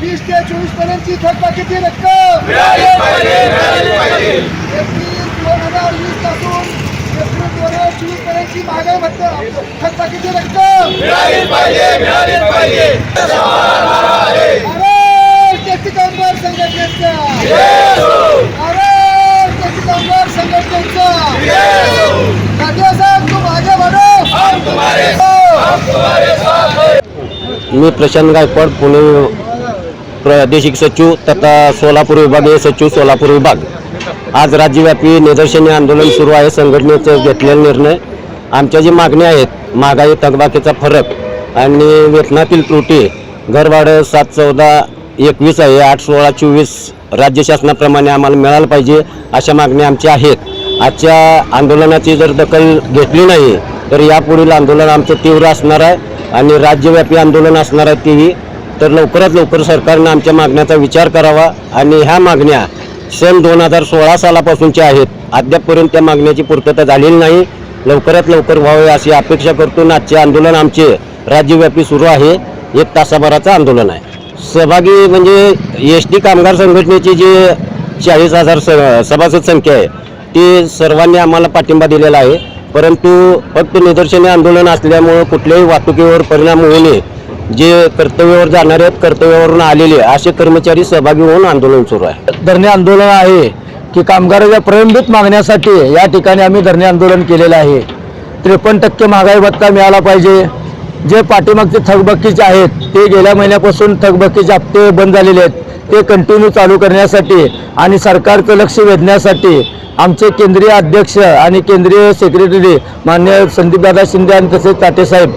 वीस ते रक्कम एप्रिल दोन हज़ार वीस पासून एप्रिल दोन हज़ार चोवीस पर्यंतची महागाई भत्ता थकबाकीची रक्कम कामगार संघटनेचा. संघटनेचा मी प्रशांत गायकवाड पुणे प्रादेशिक सचिव तथा सोलापूर विभागीय सचिव सोलापूर विभाग. आज राज्यव्यापी निदर्शने आंदोलन सुरू आहे. संघटनेचं घेतलेला निर्णय. आमच्या जी मागण्या आहेत महागाई थकबाकीचा फरक आणि वेतनातील त्रुटी घरभाडं सात चौदा एकवीस आहे आठ सोळा चोवीस राज्य शासनाप्रमाणे आम्हाला मिळालं पाहिजे अशा मागण्या आमच्या आहेत. आजच्या आंदोलनाची जर दखल घेतली नाही तर यापुढील आंदोलन आमचं तीव्र असणार आहे आणि राज्यव्यापी आंदोलन असणार आहे तेही. तर लवकरात लवकर सरकारनं आमच्या मागण्याचा विचार करावा आणि ह्या मागण्या सन दोन हजार सोळा सालापासूनच्या आहेत. अद्यापपर्यंत त्या मागण्याची पूर्तता झालेली नाही. लवकरात लवकर व्हावे अशी अपेक्षा करतो आजचे आंदोलन आमचे राज्यव्यापी सुरू आहे. एक तासाभराचं आंदोलन आहे. सहभागी म्हणजे एस टी कामगार संघटनेची जी चाळीस हजार स सभासद संख्या आहे ती सर्वांनी आम्हाला पाठिंबा दिलेला आहे. परंतु फक्त निदर्शने आंदोलन असल्यामुळं कुठल्याही वाहतुकीवर परिणाम होऊ नये. जे कर्तव्यावर जाणारे आहेत कर्तव्यावरून आलेले असे कर्मचारी सहभागी होऊन आंदोलन सुरू आहे. धरणे आंदोलन आहे की कामगाराच्या प्रलंबित मागण्यासाठी या ठिकाणी आम्ही धरणे आंदोलन केलेलं आहे. त्रेपन्न टक्के महागाई भत्ता मिळाला पाहिजे. जे पाठीमागचे थकबकीचे आहेत ते गेल्या महिन्यापासून थकबकीचे हप्ते बंद झालेले आहेत ते कंटिन्यू चालू करण्यासाठी आणि सरकारचं लक्ष वेधण्यासाठी आमचे केंद्रीय अध्यक्ष आणि केंद्रीय सेक्रेटरी मान्य संदीपदादा शिंदे आणि तसेच ताटेसाहेब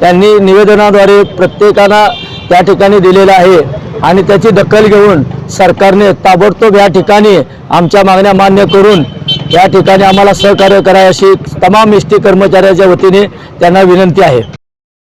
त्यांनी निवेदनाद्वारे प्रत्येकाला त्या ठिकाणी दिलेलं आहे आणि त्याची दखल घेऊन सरकारने ताबडतोब या ठिकाणी आमच्या मागण्या मान्य करून या ठिकाणी आम्हाला सहकार्य करा अशी तमाम एस टी कर्मचाऱ्याच्या वतीने त्यांना विनंती आहे.